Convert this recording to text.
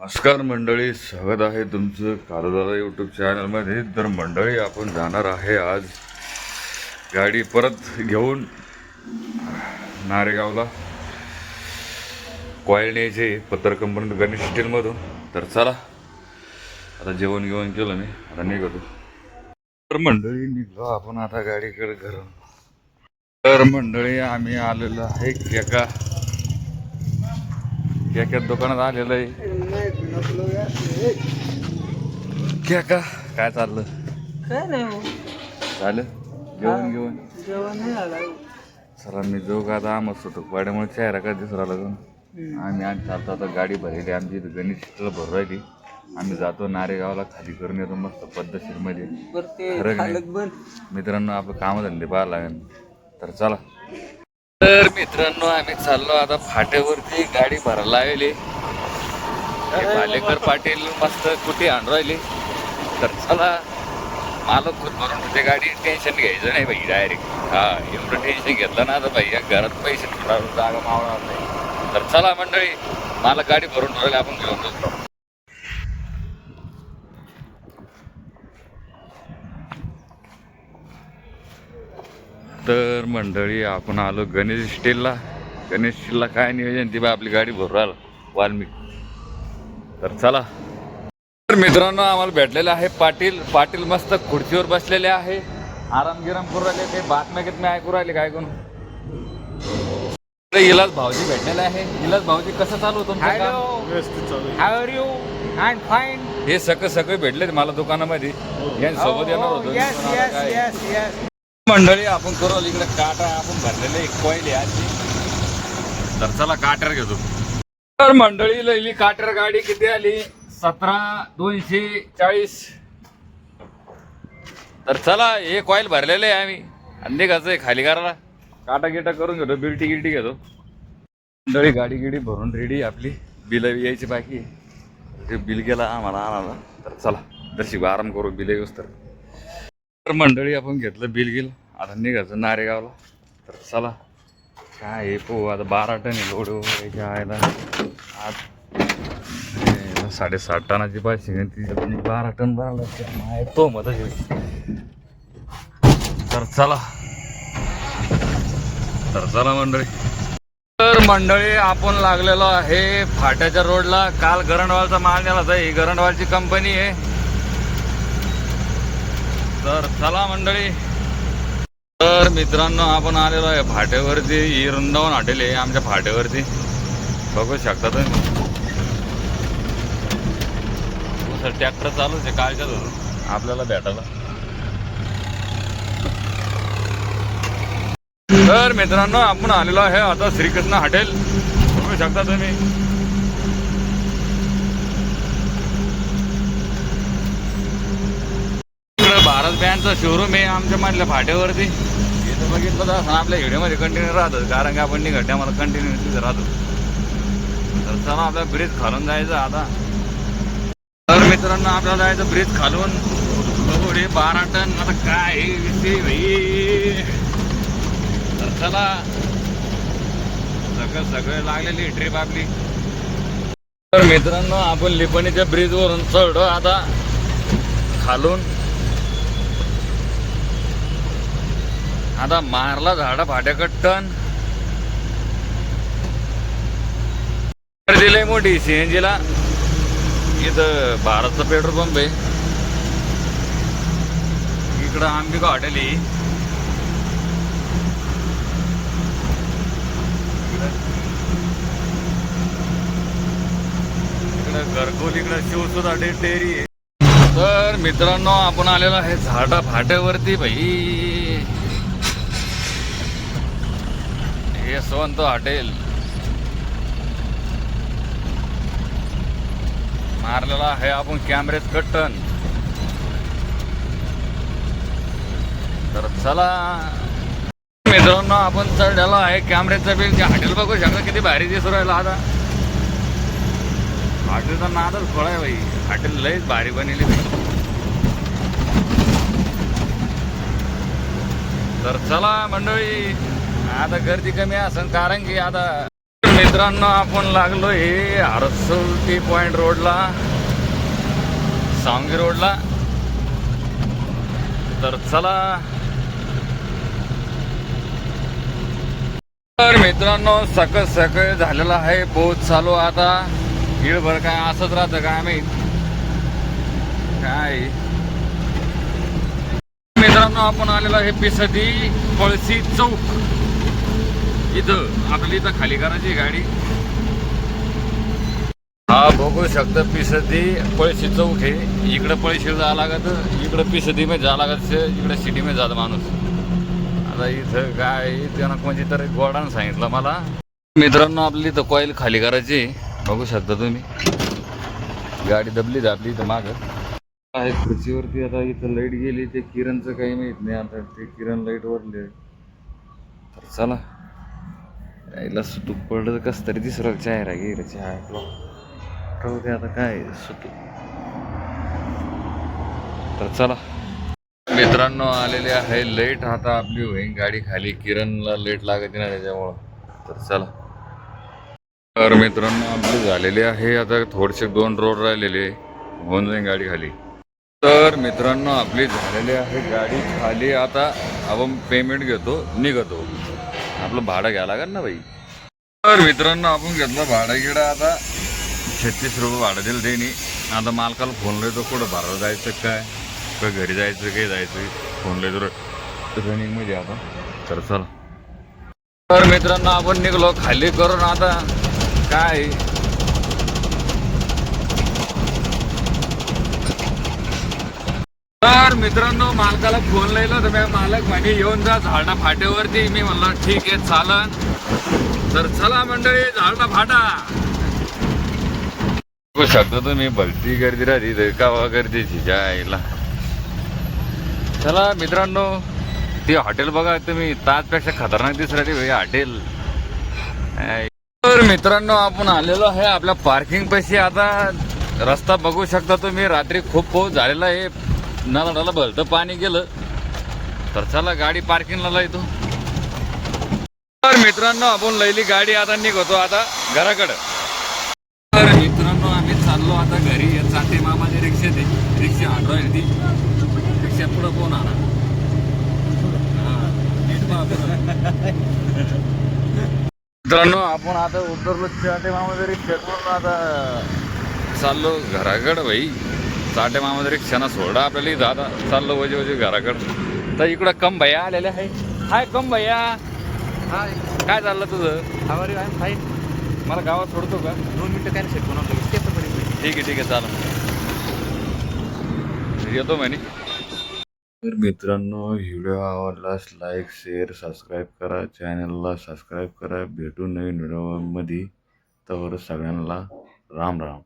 नमस्कार मंडळी स्वागत आहे तुमचं कारोदादा यूट्यूब चॅनलमध्ये तर मंडळी आपण जाणार आहे आज गाडी परत घेऊन नारेगावला. कॉईल न्यायचे पत्र कंपनी गणेश स्टीलमधून तर चला आता जेवण घेऊन केलं मी आता निघतो. तर मंडळी निघलो आपण आता गाडीकडे घर तर मंडळी आम्ही आलेलो आहे केका. केक्यात दुकानात आलेलं आहे. केका. काय चाललं? काय नाही हो. झालं? जेवण घेऊन जेवण नाही आलं चला मी जाऊ का आता आमच होतो वाड्यामुळे चेहरा का दिसू राहिला जाऊन आम्ही आज चालतो आता गाडी भरलेली आमची इथं गणेश भरू राहिली. आम्ही जातो नारेगावला खाली करून येतो मस्त पद्धतशीरमध्ये. बरं ते खरं नाही. खालक बंद. मित्रांनो आपलं कामधंदे पाहावं लागेल. तर चला. तर मित्रांनो आम्ही चाललो आता फाट्यावरती. गाडी भरायला लागली. भालेकर पाटील मस्त कुठे आणून राहिले? तर चला मालक खुद भरून होते गाडी टेन्शन घ्यायचं नाही भाई डायरेक्ट हा एवढं टेन्शन घेतलं ना तर भाई घरात पैसे ठेवणार जागा मावणार नाही तर चला मंडळी मला गाडी भरून ठेवली आपण घेऊन जातो तर मंडळी आपण आलो गणेश स्टीलला गणेश स्टीलला काय नियोजन? ती बा आपली गाडी भरू आलं. वाल्मिक. तर चला. तर मित्रांनो आम्हाला भेटलेलं आहे पाटील. पाटील मस्त खुर्चीवर बसलेले आहे. आराम गिराम करू राहिले. ते बातम्या कितम्या ऐकू राहिले काय कोण इकडे इलाज भाऊजी भेटलेले आहे. इलाज भाऊजी कसं चालू होतं तुमचं काम? Hi are you I fine हे सगळं सगळे भेटले मला दुकानामध्ये. यांच्यासोबत येणार होतो. येस मंडळी आपण करू इकडे काटा. आपण भरलेले एक कोयले आजची तर चला काटर घेतो. तर मंडळी लईली काटर गाडी किती आली? सतरा दोनशे चाळीस. तर चला हे कॉईल भरलेले आहे आम्ही. आणि निघायचं आहे खाली करायला. काटा गिटा करून घेतो बिल्टी गिल्टी घेतो. मंडळी गाडी गिडी भरून रेडी आपली. बिल यायची बाकी. ते बिल गेला आम्हाला आणायला. तर चला दर्शी आराम करू बिल येऊस तर. मंडळी आपण घेतलं बिल गिल. आता निघायचं नारेगावला. तर चला काय हे पो आता बारा टन लोड याच्या आयला आज साडेसात टनाची पाचशे ती बारा टन भरायला तो मत तर चला. तर चला मंडळी. तर मंडळी आपण लागलेलो आहे फाट्याच्या रोडला. काल गरणवालचा माल नेला होता. ही गरणवालची कंपनी आहे. तर चला मंडळी. तर मित्रांनो आपण आलेलो आहे फाट्यावरती. ही वृंदावन हॉटेल आहे आमच्या फाट्यावरती. बघू शकता तुम्ही. सर ट्रॅक्टर चालूच आहे. कालच्याच होतो आपल्याला भेटायला. तर मित्रांनो आपण आलेलो आहे आता श्रीकृष्ण हॉटेल. बघू शकता तुम्ही. इकडं भारत बँडचं शोरूम आहे आमच्या मधल्या फाट्यावरती. इथं बघितलं तर असं आपल्या व्हिडिओमध्ये कंटिन्यू राहतं. कारण की आपण निघट्या मला कंटिन्यू तिथं राहतो. तर चला आपल्या ब्रिज खालून जायचं आता. तर मित्रांनो आपल्याला जायचं ब्रिज खालून. बघू रे बारा टन. आता काय हे तर चला. सगळं सगळं लागलेली ट्रिप आपली. तर मित्रांनो आपण लिपणीच्या ब्रिजवरून चढ आता. खालून. आता मारला झाडा फाट्याकड टन. दिलंय मोठी. सीएनजी ला. इथं भारतचा पेट्रोल पंप आहे. इकडं आंबिका हॉटेल आहे. इकडं घरकुल इकडं शिवसुद्धा डेरी आहे. तर मित्रांनो आपण आलेलो आहे झाडा फाट्यावरती भाई. हे यशवंत हॉटेल. मारलेला आहे आपण कॅमेरेत कट्टन तर चला. मित्रांनो आपण चढलेलो आहे कॅमेरेचं बिल. हॉटेल बघू शकता किती भारी दिसू राहिला आता. हॉटेलचा नादच खोळा आहे भाई हॉटेल लयच भारी बनली भाई तर चला मंडळी आता गर्दी कमी असेल कारण की आता मित्रांनो आपण लागलो हे आरसोल पॉइंट रोडला सांगी रोडला. तर चला. तर मित्रांनो सकस सकळ झालेला आहे पोच चालू आता. भर काय असंच राहतं काय आम्ही? काय? मित्रांनो आपण आलेलो आहे पिसदी पळशी चौक. इथं आपली इथं खाली करायची गाडी. हा बघू शकता पिसदी पळशी चौक आहे. इकडं पळशी जावं लागत इकडं पिसदी मध्ये जावं लागत इकडं सिटी मध्ये जात माणूस. आता इथं काय त्यानं कोणती तरी गोडानं सांगितलं मला. मित्रांनो आपली इथं कॉईल खाली करायची बघू शकता तुम्ही. गाडी दबली आपली इथं माग. आहे खुर्चीवरती आता इथं लाइट गेली ते किरणचं काही माहीत नाही. आता ते किरण लाइट वरले. तर चला. यायला सुतूक पडलं तर कसं तरी दिसलं चेहरा गे चहा राहू दे आता काय सुतूक तर चला. मित्रांनो आलेले आहे लेट आता आपली होईन गाडी खाली. किरणला लेट लागत ना त्याच्यामुळं. तर चला. तर मित्रांनो आपली झालेली आहे. आता थोडेसे दोन रोड राहिलेले. होऊन जाईन गाडी खाली. तर मित्रांनो आपली झालेली आहे गाडी खाली. आता आपण पेमेंट घेतो निघतो. आपलं भाडं घ्यायला लागेल ना भाई तर मित्रांनो आपण घेतलं भाडं गिडं आता छत्तीस रुपये भाडं दिलं त्यांनी. आता मालकाला फोन लावतो कुठं भाडं जायचं काय? का घरी जायचं काय जायचं? फोन लावतो रनिंगमध्ये आता. तर चला. तर मित्रांनो आपण निघलो खाली करून आता. काय तर मित्रांनो मालकाला फोन लावला तर मी मालक म्हणे येऊन जा झाडा फाट्यावरती. मी म्हणलं ठीक आहे चालन. तर चला मंडळी झाडा फाटा. बघू शकता तुम्ही भलती गर्दी राहते इथं का गर्दीची आईला. चला मित्रांनो ते हॉटेल बघा तुम्ही ताजपेक्षा खतरनाक दिसत राहते भाई हॉटेल. तर मित्रांनो आपण आलेलो आहे आपल्या पार्किंग पैसे आता रस्ता बघू शकता तुम्ही रात्री खूप पाऊस झालेला आहे. नळाला भलतं पाणी गेलं. तर चला गाडी पार्किंगला लायतो तर मित्रांनो आपण लैली गाडी आता निघतो आता घराकडं. तर मित्रांनो आम्ही चाललो आता घरी. या चाटे मामाची रिक्षा आहे रिक्षा हटवाय ती रिक्षा पुढं कोण आला? मित्रांनो आपण आता उतरलो. चाटे मामाच्या रिक्षा आता चाललो घराकडं भाई. चाटे मामाच्या रिक्षानं सोडा आपल्याला इथं आता चाललो वजे वजे घराकडं. तर इकडं कम भैया आलेले आहे. हाय कम भैया हाय. काय चाललं तुझं? How are you I am fine मला गावात सोडतो का? दोन मिनिटं काय सेट होणार लगेच ते पण पडेल ठीक आहे ठीक आहे चालेल. येतो म्हणे. तर मित्रांनो व्हिडिओ आवडल्यास लाईक शेअर सबस्क्राईब करा. चॅनलला सबस्क्राईब करा. भेटू नवीन व्हिडिओमध्ये तर सगळ्यांना राम राम.